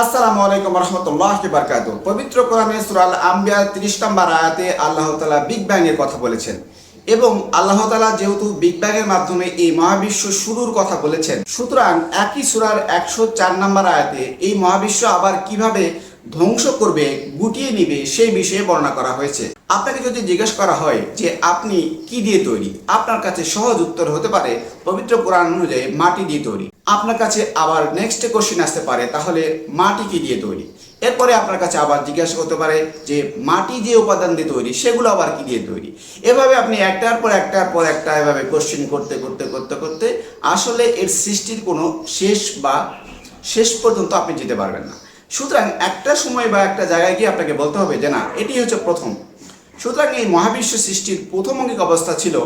আসসালামু আলাইকুম রহমতুল্লাহ বারকাত পবিত্র কোরআনে সুরাল আম্বিয়া তিরিশ নম্বর আয়াতে আল্লাহ তালা বিগ ব্যাং এর কথা বলেছেন এবং আল্লাহ তালা যেহেতু বিগ ব্যাং এর মাধ্যমে এই মহাবিশ্ব শুরুর কথা বলেছেন, সুতরাং একই সুরার একশো চার নম্বর আয়াতে এই মহাবিশ্ব আবার কীভাবে ধ্বংস করবে, গুটিয়ে নিবে, সেই বিষয়ে বর্ণনা করা হয়েছে। আপনাকে যদি জিজ্ঞেস করা হয় যে আপনি কি দিয়ে তৈরি, আপনার কাছে সহজ উত্তর হতে পারে পবিত্র কোরআন অনুযায়ী মাটি দিয়ে তৈরি। আপনার কাছে আবার নেক্সট কোশ্চিন আসতে পারে, তাহলে মাটি কি দিয়ে তৈরি? এরপরে আপনার কাছে আবার জিজ্ঞাসা করতে পারে যে মাটি যে উপাদান দিয়ে তৈরি, সেগুলো আবার কি দিয়ে তৈরি? এভাবে আপনি একটার পর একটার পর একটা এভাবে কোশ্চিন করতে করতে করতে করতে আসলে এর সৃষ্টির কোনো শেষ বা শেষ পর্যন্ত আপনি যেতে পারবেন না। সুতরাং একটা সময় বা একটা জায়গায় গিয়ে আপনাকে বলতে হবে যে না, এটি হচ্ছে প্রথম। সুতরাং এই মহাবিশ্ব সৃষ্টির প্রথম অঙ্গিক অবস্থা ছিল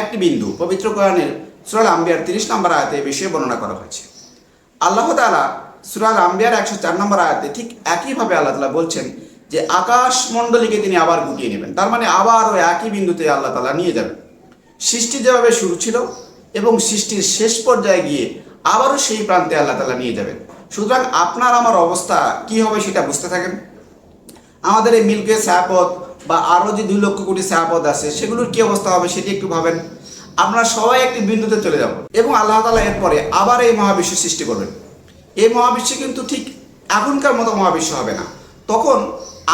একটি বিন্দু পবিত্র কোরআনের সুরাল আম্বিয়ার তিরিশ নম্বর আয়াতে এই বিষয়ে বর্ণনা করা হয়েছে। আল্লাহ তাআলা সুরাল আম্বিয়ার একশো চার নম্বর আয়াতে ঠিক একইভাবে আল্লাহ তালা বলছেন যে আকাশ মণ্ডলীকে তিনি আবার গুটিয়ে নেবেন। তার মানে আবার ওই একই বিন্দুতে আল্লাহ তালা নিয়ে যাবেন। সৃষ্টি যেভাবে শুরু ছিল এবং সৃষ্টির শেষ পর্যায়ে গিয়ে আবারও সেই প্রান্তে আল্লাহ তালা নিয়ে যাবেন। সুতরাং আপনার আমার অবস্থা কি হবে সেটা বুঝতে থাকেন। আমাদের এই মিল্কে ছায়াপথ বা আরও যে দুই লক্ষ কোটি ছায়াপথ আছে, সেগুলোর কী অবস্থা হবে সেটি একটু ভাবেন। আমরা সবাই একটি বিন্দুতে চলে যাব এবং আল্লাহ তালা এরপরে আবার এই মহাবিশ্ব সৃষ্টি করবেন। এই মহাবিশ্ব কিন্তু ঠিক এখনকার মতো মহাবিশ্ব হবে না। তখন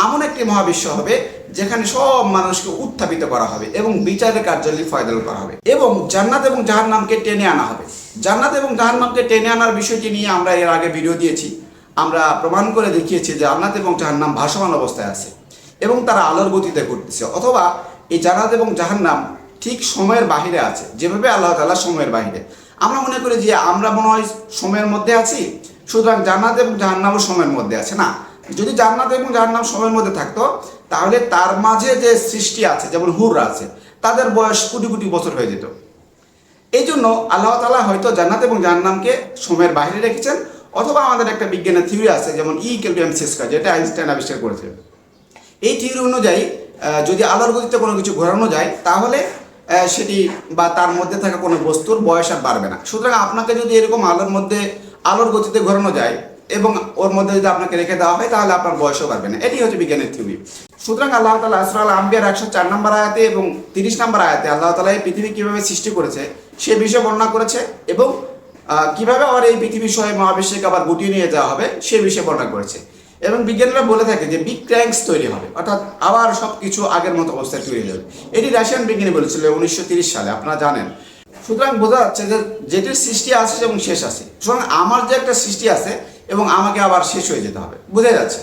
এমন একটি মহাবিশ্ব হবে যেখানে সব মানুষকে উত্থাপিত করা হবে এবং বিচারের কার্যালয় ফয়দল করা হবে এবং জান্নাত এবং জাহান্নামকে টেনে আনা হবে। জান্নাত এবং জাহান্নামকে টেনে আনার বিষয়টি নিয়ে আমরা এর আগে ভিডিও দিয়েছি। আমরা প্রমাণ করে দেখিয়েছি যে জান্নাত এবং জাহান্নাম ভাসমান অবস্থায় আছে এবং তারা আলোর গতিতে ঘুরতেছে। অথবা এই জান্নাত এবং জাহান্নাম ঠিক সময়ের বাহিরে আছে। যেভাবে আল্লাহ তাআলা সময়ের বাহিরে। আমরা মনে করি যে আমরা মনে হয় সময়ের মধ্যে আছি, সুতরাং জান্নাত এবং জাহান্নামও সময়ের মধ্যে আছে, না? যদি জান্নাত এবং জাহান্নাম সময়ের মধ্যে থাকতো, তাহলে তার মাঝে যে সৃষ্টি আছে, যেমন হুর আছে, তাদের বয়স কোটি কোটি বছর হয়ে যেত। এই জন্য আল্লাহ তালা হয়তো জান্নাত এবং জাহান্নামকে সময়ের বাইরে রেখেছেন, অথবা আমাদের একটা বিজ্ঞানের থিওরি আছে, যেমন ই এম স্কয়ার যেটা আইনস্টাইন আবিষ্কার করেছে। এই থিওরি অনুযায়ী যদি আলোর গতিতে কোনো কিছু ঘোরানো যায়, তাহলে সেটি বা তার মধ্যে থাকা কোনো বস্তুর বয়স আর বাড়বে না। সুতরাং আপনাকে যদি এরকম আলোর মধ্যে, আলোর গতিতে ঘোরানো যায় এবং ওর মধ্যে যদি আপনাকে রেখে দেওয়া হয়, তাহলে আপনার বয়সও বাড়বে না। এটি হচ্ছে বিজ্ঞানের থিওরি। সুতরাং আল্লাহ তালা আসরাল আম্বিয়ার একশো চার নম্বর আয়াতে এবং তিরিশ নম্বর আয়াতে আল্লাহ তালা এই পৃথিবী কীভাবে সৃষ্টি করেছে, সে বিষয়ে বর্ণনা করেছে এবং কীভাবে আবার এই পৃথিবী সহ মহাবিশ্বকে আবার গুটিয়ে নিয়ে যাওয়া হবে, সে বিষয়ে বর্ণনা করেছে। এবং বিজ্ঞানীরা বলে থাকে যে বিগ ক্র্যাঙ্কস তৈরি হবে। অর্থাৎ আবার সব কিছু আগের মতো অবস্থায় তৈরি হবে এটি রাশিয়ান বিজ্ঞানী বলেছিল উনিশশো সালে, আপনারা জানেন। সুতরাং বোঝা যাচ্ছে যে যেটির সৃষ্টি আছে এবং শেষ আছে। সুতরাং আমার যে একটা সৃষ্টি আছে এবং আমাকে আবার শেষ হয়ে যেতে হবে। বোঝা যাচ্ছে?